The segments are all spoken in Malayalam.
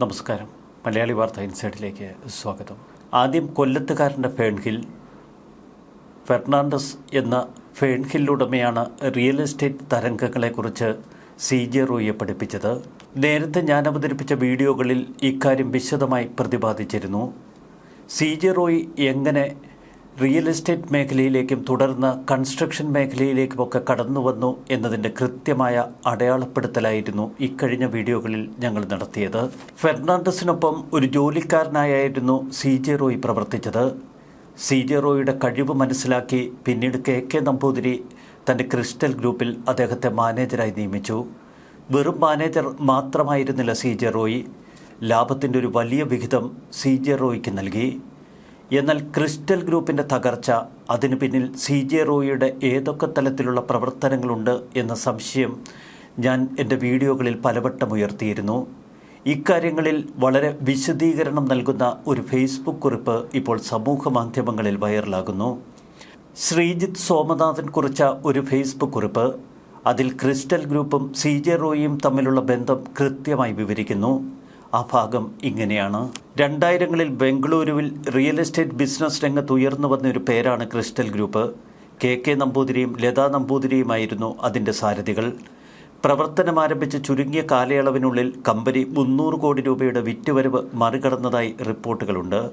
നമസ്കാരം. മലയാളി വാർത്ത ഇൻസൈഡിലേക്ക് സ്വാഗതം. ആദ്യം കൊല്ലത്തുകാരന്റെ ഫേൺഹിൽ ഫെർണാണ്ടസ് എന്ന ഫേൺഹിൽ ഉടമയാണ് റിയൽ എസ്റ്റേറ്റ് തരംഗങ്ങളെക്കുറിച്ച് സി ജെ റോയിയെ പഠിപ്പിച്ചത്. നേരത്തെ ഞാൻ അവതരിപ്പിച്ച വീഡിയോകളിൽ ഇക്കാര്യം വിശദമായി പ്രതിപാദിച്ചിരുന്നു. സി ജെ റോയ് എങ്ങനെ റിയൽ എസ്റ്റേറ്റ് മേഖലയിലേക്കും തുടർന്ന് കൺസ്ട്രക്ഷൻ മേഖലയിലേക്കുമൊക്കെ കടന്നു വന്നു എന്നതിന്റെ കൃത്യമായ അടയാളപ്പെടുത്തലായിരുന്നു ഇക്കഴിഞ്ഞ വീഡിയോകളിൽ ഞങ്ങൾ നടത്തിയത്. ഫെർണാണ്ടസിനൊപ്പം ഒരു ജോലിക്കാരനായായിരുന്നു സി ജെ റോയ് പ്രവർത്തിച്ചത്. സി ജെ റോയുടെ കഴിവ് മനസ്സിലാക്കി പിന്നീട് കെ കെ നമ്പൂതിരി തന്റെ ക്രിസ്റ്റൽ ഗ്രൂപ്പിൽ അദ്ദേഹത്തെ മാനേജറായി നിയമിച്ചു. വെറും മാനേജർ മാത്രമായിരുന്നില്ല സി ജെ റോയ്. ലാഭത്തിന്റെ ഒരു വലിയ വിഹിതം സി ജെ റോയ്ക്ക് നൽകി. എന്നാൽ ക്രിസ്റ്റൽ ഗ്രൂപ്പിന്റെ തകർച്ച അതിനു പിന്നിൽ സി ജെ റോയിയുടെ ഏതൊക്കെ തലത്തിലുള്ള പ്രവർത്തനങ്ങളുണ്ട് എന്ന സംശയം ഞാൻ എന്റെ വീഡിയോകളിൽ പലവട്ടം ഉയർത്തിയിരുന്നു. ഇക്കാര്യങ്ങളിൽ വളരെ വിശദീകരണം നൽകുന്ന ഒരു ഫേസ്ബുക്ക് കുറിപ്പ് ഇപ്പോൾ സമൂഹ മാധ്യമങ്ങളിൽ വൈറലാകുന്നു. ശ്രീജിത്ത് സോമനാഥൻ കുറിച്ച ഒരു ഫേസ്ബുക്ക് കുറിപ്പ് അതിൽ ക്രിസ്റ്റൽ ഗ്രൂപ്പും സി ജെ റോയിയും തമ്മിലുള്ള ബന്ധം കൃത്യമായി വിവരിക്കുന്നു. ആ ഭാഗം ഇങ്ങനെയാണ്. രണ്ടായിരങ്ങളിൽ ബംഗളൂരുവിൽ റിയൽ എസ്റ്റേറ്റ് ബിസിനസ് രംഗത്ത് ഉയർന്നു വന്ന ഒരു പേരാണ് ക്രിസ്റ്റൽ ഗ്രൂപ്പ്. കെ കെ നമ്പൂതിരിയും ലതാ നമ്പൂതിരിയുമായിരുന്നു അതിന്റെ സാരഥികൾ. പ്രവർത്തനം ആരംഭിച്ച ചുരുങ്ങിയ കാലയളവിനുള്ളിൽ കമ്പനി മുന്നൂറ് കോടി രൂപയുടെ വിറ്റുവരവ് മറികടന്നതായി റിപ്പോർട്ടുകളുണ്ട്.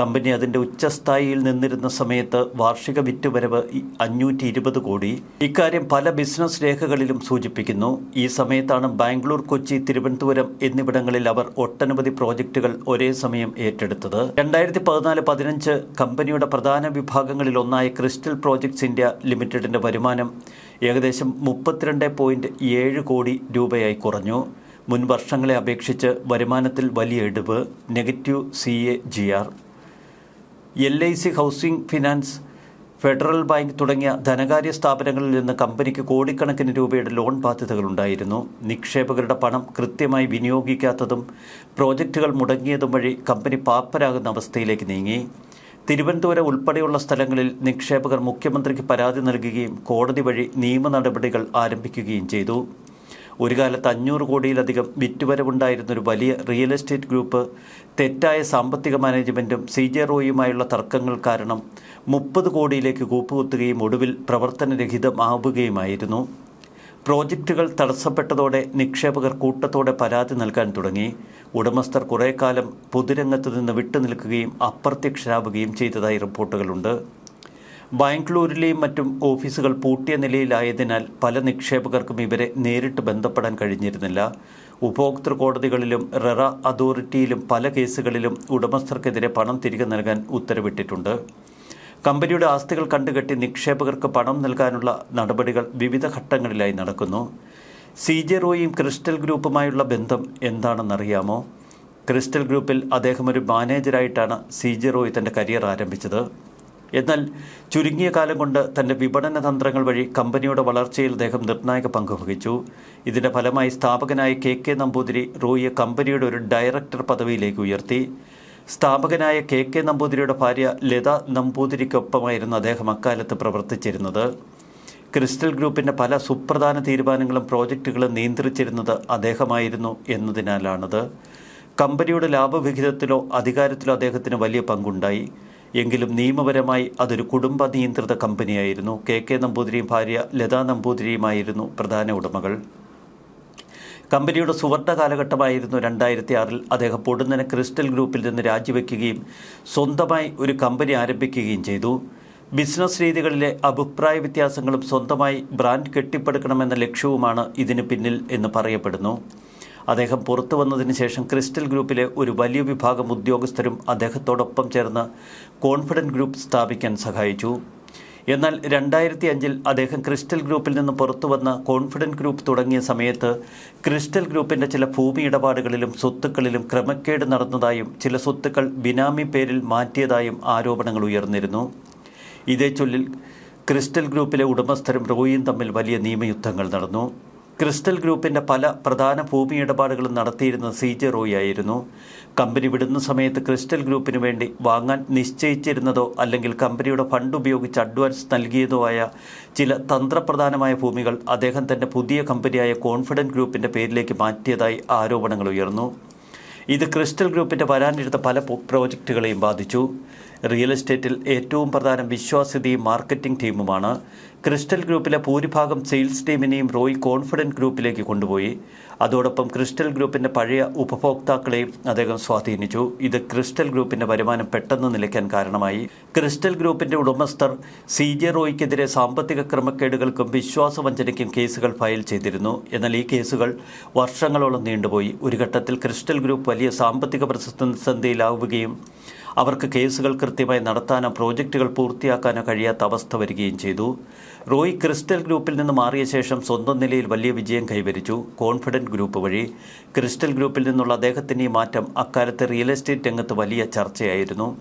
കമ്പനി അതിന്റെ ഉച്ചസ്ഥായിയിൽ നിന്നിരുന്ന സമയത്ത് വാർഷിക വിറ്റുവരവ് അഞ്ഞൂറ്റി ഇരുപത് കോടി. ഇക്കാര്യം പല ബിസിനസ് രേഖകളിലും സൂചിപ്പിക്കുന്നു. ഈ സമയത്താണ് ബാംഗ്ലൂർ കൊച്ചി തിരുവനന്തപുരം എന്നിവിടങ്ങളിൽ അവർ ഒട്ടനവധി പ്രോജക്റ്റുകൾ ഒരേ സമയം ഏറ്റെടുത്തത്. രണ്ടായിരത്തി പതിനാല് പതിനഞ്ച് കമ്പനിയുടെ പ്രധാന വിഭാഗങ്ങളിൽ ഒന്നായ ക്രിസ്റ്റൽ പ്രോജക്ട്സ് ഇന്ത്യ ലിമിറ്റഡിന്റെ വരുമാനം ഏകദേശം മുപ്പത്തിരണ്ട് പോയിന്റ് ഏഴ് കോടി രൂപയായി കുറഞ്ഞു. മുൻ വർഷങ്ങളെ അപേക്ഷിച്ച് വരുമാനത്തിൽ വലിയ ഇടിവ്. Negative C A G R. L I C housing finance federal bank തുടങ്ങിയ ധനകാര്യ സ്ഥാപനങ്ങളിൽ നിന്ന് കമ്പനിക്ക് കോടിക്കണക്കിന് രൂപയുടെ ലോൺ ബാധ്യതകളുണ്ടായിരുന്നു. നിക്ഷേപകരുടെ പണം കൃത്യമായി വിനിയോഗിക്കാത്തതും പ്രോജക്റ്റുകൾ മുടങ്ങിയതും വഴി കമ്പനി പാപ്പരാകുന്ന അവസ്ഥയിലേക്ക് നീങ്ങി. തിരുവനന്തപുരം ഉൾപ്പെടെയുള്ള സ്ഥലങ്ങളിൽ നിക്ഷേപകർ മുഖ്യമന്ത്രിക്ക് പരാതി നൽകുകയും കോടതി വഴി നിയമ നടപടികൾ ആരംഭിക്കുകയും ചെയ്തു. ഒരു കാലത്ത് അഞ്ഞൂറ് കോടിയിലധികം വിറ്റുവരവുണ്ടായിരുന്ന ഒരു വലിയ റിയൽ എസ്റ്റേറ്റ് ഗ്രൂപ്പ് തെറ്റായ സാമ്പത്തിക മാനേജ്മെന്റും സി ജെ റോയുമായുള്ള തർക്കങ്ങൾ കാരണം മുപ്പത് കോടിയിലേക്ക് കൂപ്പുകുത്തുകയും ഒടുവിൽ പ്രവർത്തനരഹിതമാവുകയുമായിരുന്നു. പ്രോജക്റ്റുകൾ തടസ്സപ്പെട്ടതോടെ നിക്ഷേപകർ കൂട്ടത്തോടെ പരാതി നൽകാൻ തുടങ്ങി. ഉടമസ്ഥർ കുറേക്കാലം കാലം പൊതുരംഗത്ത് നിന്ന് വിട്ടുനിൽക്കുകയും അപ്രത്യക്ഷരാവുകയും ചെയ്തതായി റിപ്പോർട്ടുകളുണ്ട്. ബാംഗ്ലൂരിലെയും മറ്റും ഓഫീസുകൾ പൂട്ടിയ നിലയിലായതിനാൽ പല നിക്ഷേപകർക്കും ഇവരെ നേരിട്ട് ബന്ധപ്പെടാൻ കഴിഞ്ഞിരുന്നില്ല. ഉപഭോക്തൃ കോടതികളിലും റെറ അതോറിറ്റിയിലും പല കേസുകളിലും ഉടമസ്ഥർക്കെതിരെ പണം തിരികെ നൽകാൻ ഉത്തരവിട്ടിട്ടുണ്ട്. കമ്പനിയുടെ ആസ്തികൾ കണ്ടുകെട്ടി നിക്ഷേപകർക്ക് പണം നൽകാനുള്ള നടപടികൾ വിവിധ ഘട്ടങ്ങളിലായി നടക്കുന്നു. സി ജെ റോയും ക്രിസ്റ്റൽ ഗ്രൂപ്പുമായുള്ള ബന്ധം എന്താണെന്നറിയാമോ? ക്രിസ്റ്റൽ ഗ്രൂപ്പിൽ അദ്ദേഹം ഒരു മാനേജരായിട്ടാണ് സി ജെ റോയ് തന്റെ കരിയർ ആരംഭിച്ചത്. എന്നാൽ ചുരുങ്ങിയ കാലം കൊണ്ട് തന്റെ വിപണന തന്ത്രങ്ങൾ വഴി കമ്പനിയുടെ വളർച്ചയിൽ അദ്ദേഹം നിർണായക പങ്ക് വഹിച്ചു. ഇതിന്റെ ഫലമായി സ്ഥാപകനായ കെ കെ നമ്പൂതിരി റോയിയെ കമ്പനിയുടെ ഒരു ഡയറക്ടർ പദവിയിലേക്ക് ഉയർത്തി. സ്ഥാപകനായ കെ കെ നമ്പൂതിരിയുടെ ഭാര്യ ലത നമ്പൂതിരിക്കൊപ്പമായിരുന്നു അദ്ദേഹം അക്കാലത്ത് പ്രവർത്തിച്ചിരുന്നത്. ക്രിസ്റ്റൽ ഗ്രൂപ്പിന്റെ പല സുപ്രധാന തീരുമാനങ്ങളും പ്രോജക്റ്റുകളും നിയന്ത്രിച്ചിരുന്നത് അദ്ദേഹമായിരുന്നു എന്നതിനാലാണത്. കമ്പനിയുടെ ലാഭവിഹിതത്തിലോ അധികാരത്തിലോ അദ്ദേഹത്തിന് വലിയ പങ്കുണ്ടായി. എങ്കിലും നിയമപരമായി അതൊരു കുടുംബ നിയന്ത്രിത കമ്പനിയായിരുന്നു. കെ കെ നമ്പൂതിരിയും ഭാര്യ ലതാ നമ്പൂതിരിയുമായിരുന്നു പ്രധാന ഉടമകൾ. കമ്പനിയുടെ സുവർണ കാലഘട്ടമായിരുന്നു രണ്ടായിരത്തി ആറിൽ അദ്ദേഹം പൊടുന്നനെ ക്രിസ്റ്റൽ ഗ്രൂപ്പിൽ നിന്ന് രാജിവെക്കുകയും സ്വന്തമായി ഒരു കമ്പനി ആരംഭിക്കുകയും ചെയ്തു. ബിസിനസ് രീതികളിലെ അഭിപ്രായ വ്യത്യാസങ്ങളും സ്വന്തമായി ബ്രാൻഡ് കെട്ടിപ്പടുക്കണമെന്ന ലക്ഷ്യവുമാണ് ഇതിന് പിന്നിൽ എന്ന് പറയപ്പെടുന്നു. അദ്ദേഹം പുറത്തു വന്നതിന് ശേഷം ക്രിസ്റ്റൽ ഗ്രൂപ്പിലെ ഒരു വലിയ വിഭാഗം ഉദ്യോഗസ്ഥരും അദ്ദേഹത്തോടൊപ്പം ചേർന്ന് കോൺഫിഡന്റ് ഗ്രൂപ്പ് സ്ഥാപിക്കാൻ സഹായിച്ചു. എന്നാൽ രണ്ടായിരത്തി അഞ്ചിൽ അദ്ദേഹം ക്രിസ്റ്റൽ ഗ്രൂപ്പിൽ നിന്ന് പുറത്തു വന്ന കോൺഫിഡന്റ് ഗ്രൂപ്പ് തുടങ്ങിയ സമയത്ത് ക്രിസ്റ്റൽ ഗ്രൂപ്പിന്റെ ചില ഭൂമി ഇടപാടുകളിലും സ്വത്തുക്കളിലും ക്രമക്കേട് നടന്നതായും ചില സ്വത്തുക്കൾ ബിനാമി പേരിൽ മാറ്റിയതായും ആരോപണങ്ങൾ ഉയർന്നിരുന്നു. ഇതേ ചൊല്ലിൽ ക്രിസ്റ്റൽ ഗ്രൂപ്പിലെ ഉടമസ്ഥരും റോയിയും തമ്മിൽ വലിയ നിയമയുദ്ധങ്ങൾ നടന്നു. ക്രിസ്റ്റൽ ഗ്രൂപ്പിന്റെ പല പ്രധാന ഭൂമി ഇടപാടുകളും നടത്തിയിരുന്ന സി ജെ റോയ് ആയിരുന്നു. കമ്പനി വിടുന്ന സമയത്ത് ക്രിസ്റ്റൽ ഗ്രൂപ്പിന് വേണ്ടി വാങ്ങാൻ നിശ്ചയിച്ചിരുന്നതോ അല്ലെങ്കിൽ കമ്പനിയുടെ ഫണ്ട് ഉപയോഗിച്ച് അഡ്വാൻസ് നൽകിയതോ ആയ ചില തന്ത്രപ്രധാനമായ ഭൂമികൾ അദ്ദേഹം തന്റെ പുതിയ കമ്പനിയായ കോൺഫിഡന്റ് ഗ്രൂപ്പിന്റെ പേരിലേക്ക് മാറ്റിയതായി ആരോപണങ്ങൾ ഉയർന്നു. ഇത് ക്രിസ്റ്റൽ ഗ്രൂപ്പിന്റെ വരാനിരുന്ന പല പ്രോജക്റ്റുകളെയും ബാധിച്ചു. റിയൽ എസ്റ്റേറ്റിൽ ഏറ്റവും പ്രധാനം വിശ്വാസ്യതയും മാർക്കറ്റിംഗ് ടീമുമാണ്. ക്രിസ്റ്റൽ ഗ്രൂപ്പിലെ ഭൂരിഭാഗം സെയിൽസ് ടീമിനെയും റോയ് കോൺഫിഡന്റ് ഗ്രൂപ്പിലേക്ക് കൊണ്ടുപോയി. അതോടൊപ്പം ക്രിസ്റ്റൽ ഗ്രൂപ്പിന്റെ പഴയ ഉപഭോക്താക്കളെയും അദ്ദേഹം സ്വാധീനിച്ചു. ഇത് ക്രിസ്റ്റൽ ഗ്രൂപ്പിന്റെ വരുമാനം പെട്ടെന്ന് നിലയ്ക്കാൻ കാരണമായി. ക്രിസ്റ്റൽ ഗ്രൂപ്പിന്റെ ഉടമസ്ഥർ സി ജെ റോയ്ക്കെതിരെ സാമ്പത്തിക ക്രമക്കേടുകൾക്കും വിശ്വാസവഞ്ചനയ്ക്കും കേസുകൾ ഫയൽ ചെയ്തിരുന്നു. എന്നാൽ ഈ കേസുകൾ വർഷങ്ങളോളം നീണ്ടുപോയി. ഒരു ഘട്ടത്തിൽ ക്രിസ്റ്റൽ ഗ്രൂപ്പ് വലിയ സാമ്പത്തിക പ്രതിസന്ധിയിലാവുകയും അവർക്ക് കേസുകൾ കൃത്യമായി നടത്താനോ പ്രോജക്റ്റുകൾ പൂർത്തിയാക്കാനോ കഴിയാത്ത അവസ്ഥ വരികയും ചെയ്തു. റോയ് ക്രിസ്റ്റൽ ഗ്രൂപ്പിൽ നിന്ന് മാറിയ ശേഷം സ്വന്തം നിലയിൽ വലിയ വിജയം കൈവരിച്ചു. കോൺഫിഡന്റ് ഗ്രൂപ്പ് വഴി ക്രിസ്റ്റൽ ഗ്രൂപ്പിൽ നിന്നുള്ള അദ്ദേഹത്തിന്റെ ഈ മാറ്റം അക്കാലത്ത് റിയൽ എസ്റ്റേറ്റ് രംഗത്ത് വലിയ ചർച്ചയായിരുന്നു.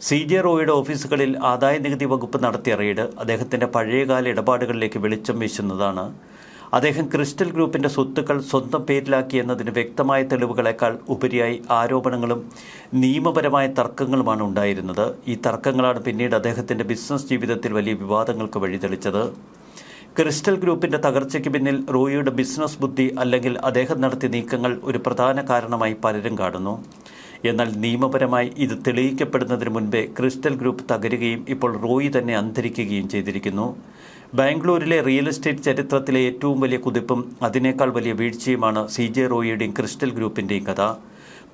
സി ജെ റോയുടെ ഓഫീസുകളിൽ ആദായ നികുതി വകുപ്പ് നടത്തിയ റെയ്ഡ് അദ്ദേഹത്തിന്റെ പഴയകാല ഇടപാടുകളിലേക്ക് വെളിച്ചം വീശുന്നതാണ്. അദ്ദേഹം ക്രിസ്റ്റൽ ഗ്രൂപ്പിന്റെ സ്വത്തുക്കൾ സ്വന്തം പേരിലാക്കി എന്നതിന് വ്യക്തമായ തെളിവുകളെക്കാൾ ഉപരിയായി ആരോപണങ്ങളും നിയമപരമായ തർക്കങ്ങളുമാണ് ഉണ്ടായിരുന്നത്. ഈ തർക്കങ്ങളാണ് പിന്നീട് അദ്ദേഹത്തിന്റെ ബിസിനസ് ജീവിതത്തിൽ വലിയ വിവാദങ്ങൾക്ക് വഴിതെളിച്ചത്. ക്രിസ്റ്റൽ ഗ്രൂപ്പിന്റെ തകർച്ചയ്ക്ക് പിന്നിൽ റോയിയുടെ ബിസിനസ് ബുദ്ധി അല്ലെങ്കിൽ അദ്ദേഹം നടത്തിയ നീക്കങ്ങൾ ഒരു പ്രധാന കാരണമായി പലരും കാണുന്നു. എന്നാൽ നിയമപരമായി ഇത് തെളിയിക്കപ്പെടുന്നതിന് മുൻപേ ക്രിസ്റ്റൽ ഗ്രൂപ്പ് തകരുകയും ഇപ്പോൾ റോയി തന്നെ അന്തരിക്കുകയും ചെയ്തിരിക്കുന്നു. ബാംഗ്ലൂരിലെ റിയൽ എസ്റ്റേറ്റ് ചരിത്രത്തിലെ ഏറ്റവും വലിയ കുതിപ്പും അതിനേക്കാൾ വലിയ വീഴ്ചയുമാണ് സി ജെ റോയിയുടെയും ക്രിസ്റ്റൽ ഗ്രൂപ്പിന്റെയും കഥ.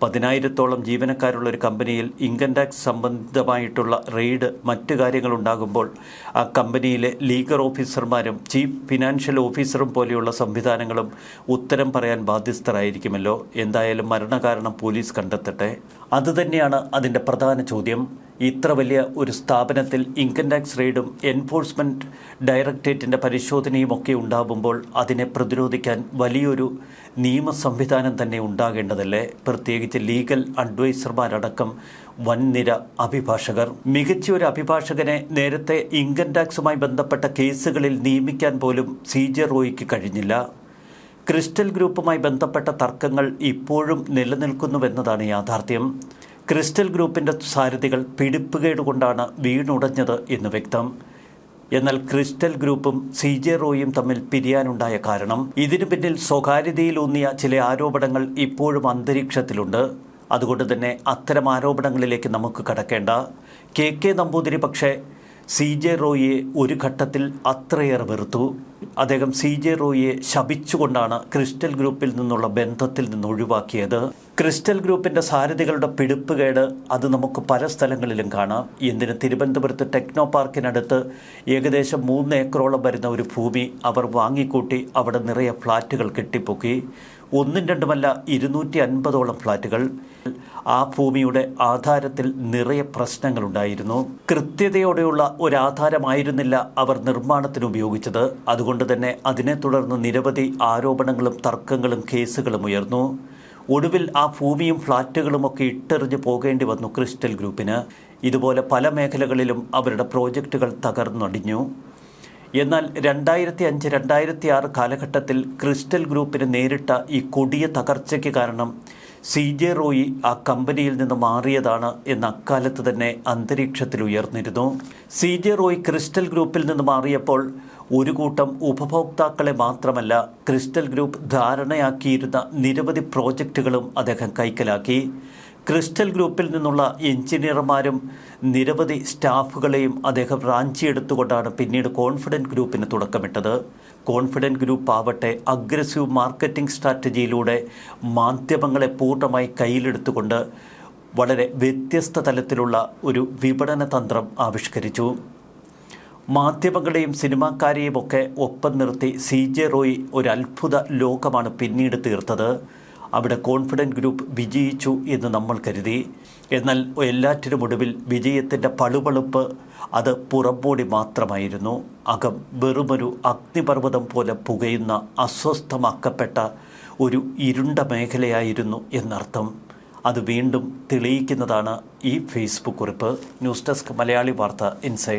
പതിനായിരത്തോളം ജീവനക്കാരുള്ള ഒരു കമ്പനിയിൽ ഇൻകം ടാക്സ് സംബന്ധമായിട്ടുള്ള റെയ്ഡ് മറ്റു കാര്യങ്ങളുണ്ടാകുമ്പോൾ ആ കമ്പനിയിലെ ലീഗൽ ഓഫീസർമാരും ചീഫ് ഫിനാൻഷ്യൽ ഓഫീസറും പോലെയുള്ള സംവിധാനങ്ങളും ഉത്തരം പറയാൻ ബാധ്യസ്ഥരായിരിക്കുമല്ലോ. എന്തായാലും മരണകാരണം പോലീസ് കണ്ടെത്തട്ടെ. അതുതന്നെയാണ് അതിന്റെ പ്രധാന ചോദ്യം. ഇത്ര വലിയ ഒരു സ്ഥാപനത്തിൽ ഇൻകം ടാക്സ് റെയ്ഡും എൻഫോഴ്സ്മെന്റ് ഡയറക്ടറേറ്റിന്റെ പരിശോധനയും ഒക്കെ ഉണ്ടാകുമ്പോൾ അതിനെ പ്രതിരോധിക്കാൻ വലിയൊരു നിയമ സംവിധാനം തന്നെ ഉണ്ടാകേണ്ടതല്ലേ? പ്രത്യേകിച്ച് ലീഗൽ അഡ്വൈസർമാരടക്കം വൻനിര അഭിഭാഷകർ. മികച്ച ഒരു അഭിഭാഷകനെ നേരത്തെ ഇൻകം ടാക്സുമായി ബന്ധപ്പെട്ട കേസുകളിൽ നിയമിക്കാൻ പോലും സി ജെ റോയിക്ക് കഴിഞ്ഞില്ല. ക്രിസ്റ്റൽ ഗ്രൂപ്പുമായി ബന്ധപ്പെട്ട തർക്കങ്ങൾ ഇപ്പോഴും നിലനിൽക്കുന്നുവെന്നതാണ് യാഥാർത്ഥ്യം. ക്രിസ്റ്റൽ ഗ്രൂപ്പിന്റെ സാരഥികൾ പിടിപ്പുകേടുകൊണ്ടാണ് വീണുടഞ്ഞത് എന്ന് വ്യക്തം. എന്നാൽ ക്രിസ്റ്റൽ ഗ്രൂപ്പും സി ജെ റോയും തമ്മിൽ പിരിയാനുണ്ടായ കാരണം ഇതിനു പിന്നിൽ സ്വകാര്യതയിലൂന്നിയ ചില ആരോപണങ്ങൾ ഇപ്പോഴും അന്തരീക്ഷത്തിലുണ്ട്. അതുകൊണ്ട് തന്നെ അത്തരം ആരോപണങ്ങളിലേക്ക് നമുക്ക് കടക്കേണ്ട. കെ കെ നമ്പൂതിരി പക്ഷേ സി ജെ റോയിയെ ഒരു ഘട്ടത്തിൽ അത്രയേറെ വെറുത്തു. അദ്ദേഹം സി ജെ റോയിയെ ശപിച്ചുകൊണ്ടാണ് ക്രിസ്റ്റൽ ഗ്രൂപ്പിൽ നിന്നുള്ള ബന്ധത്തിൽ നിന്ന് ഒഴിവാക്കിയത്. ക്രിസ്റ്റൽ ഗ്രൂപ്പിന്റെ സാരഥികളുടെ പിടിപ്പുകേട് അത് നമുക്ക് പല സ്ഥലങ്ങളിലും കാണാം. എന്തിന് തിരുവനന്തപുരത്ത് ടെക്നോ പാർക്കിനടുത്ത് ഏകദേശം മൂന്ന് ഏക്കറോളം വരുന്ന ഒരു ഭൂമി അവർ വാങ്ങിക്കൂട്ടി അവിടെ നിറയെ ഫ്ലാറ്റുകൾ കെട്ടിപ്പൊക്കി. ഒന്നും രണ്ടുമല്ല ഇരുന്നൂറ്റി അൻപതോളം ഫ്ലാറ്റുകൾ ആ ഭൂമിയുടെ ആധാരത്തിൽ നിറയെ പ്രശ്നങ്ങളുണ്ടായിരുന്നു. കൃത്യതയോടെയുള്ള ഒരാധാരമായിരുന്നില്ല അവർ നിർമ്മാണത്തിന് ഉപയോഗിച്ചത്. അതുകൊണ്ട് തന്നെ അതിനെ തുടർന്ന് നിരവധി ആരോപണങ്ങളും തർക്കങ്ങളും കേസുകളും ഉയർന്നു. ഒടുവിൽ ആ ഭൂമിയും ഫ്ളാറ്റുകളുമൊക്കെ ഇട്ടെറിഞ്ഞു പോകേണ്ടി വന്നു ക്രിസ്റ്റൽ ഗ്രൂപ്പിന്. ഇതുപോലെ പല മേഖലകളിലും അവരുടെ പ്രോജക്റ്റുകൾ തകർന്നടിഞ്ഞു. എന്നാൽ രണ്ടായിരത്തി അഞ്ച് രണ്ടായിരത്തി ആറ് കാലഘട്ടത്തിൽ ക്രിസ്റ്റൽ ഗ്രൂപ്പിന് നേരിട്ട ഈ കൊടിയ തകർച്ചയ്ക്ക് കാരണം സി ജെ റോയി ആ കമ്പനിയിൽ നിന്ന് മാറിയതാണ് എന്ന അക്കാലത്ത് തന്നെ അന്തരീക്ഷത്തിൽ ഉയർന്നിരുന്നു. സി ജെ റോയി ക്രിസ്റ്റൽ ഗ്രൂപ്പിൽ നിന്ന് മാറിയപ്പോൾ ഒരു കൂട്ടം ഉപഭോക്താക്കളെ മാത്രമല്ല ക്രിസ്റ്റൽ ഗ്രൂപ്പ് ധാരണയാക്കിയിരുന്ന നിരവധി പ്രോജക്റ്റുകളും അദ്ദേഹം കൈക്കലാക്കി. ക്രിസ്റ്റൽ ഗ്രൂപ്പിൽ നിന്നുള്ള എഞ്ചിനീയർമാരും നിരവധി സ്റ്റാഫുകളെയും അദ്ദേഹം റാഞ്ചിയെടുത്തുകൊണ്ടാണ് പിന്നീട് കോൺഫിഡന്റ് ഗ്രൂപ്പിന് തുടക്കമിട്ടത്. കോൺഫിഡന്റ് ഗ്രൂപ്പ് ആവട്ടെ അഗ്രസീവ് മാർക്കറ്റിംഗ് സ്ട്രാറ്റജിയിലൂടെ മാധ്യമങ്ങളെ പൂർണമായി കയ്യിലെടുത്തുകൊണ്ട് വളരെ വ്യത്യസ്ത തലത്തിലുള്ള ഒരു വിപണന തന്ത്രം ആവിഷ്കരിച്ചു. മാധ്യമങ്ങളെയും സിനിമാക്കാരെയും ഒക്കെ ഒപ്പം നിർത്തി സി ജെ റോയ് ഒരു അത്ഭുത ലോകമാണ് പിന്നീട് തീർത്തത്. അവിടെ കോൺഫിഡന്റ് ഗ്രൂപ്പ് വിജയിച്ചു എന്ന് നമ്മൾ കരുതി. എന്നാൽ എല്ലാറ്റിനും ഒടുവിൽ വിജയത്തിന്റെ പളുപളുപ്പ് അത് പുറംപോടി മാത്രമായിരുന്നു. അകം വെറുമൊരു അഗ്നിപർവതം പോലെ പുകയുന്ന അസ്വസ്ഥമാക്കപ്പെട്ട ഒരു ഇരുണ്ട മേഖലയായിരുന്നു എന്നർത്ഥം. അത് വീണ്ടും തെളിയിക്കുന്നതാണ് ഈ ഫേസ്ബുക്ക് കുറിപ്പ്. ന്യൂസ് ഡെസ്ക് മലയാളി വാർത്ത ഇൻസൈഡ്.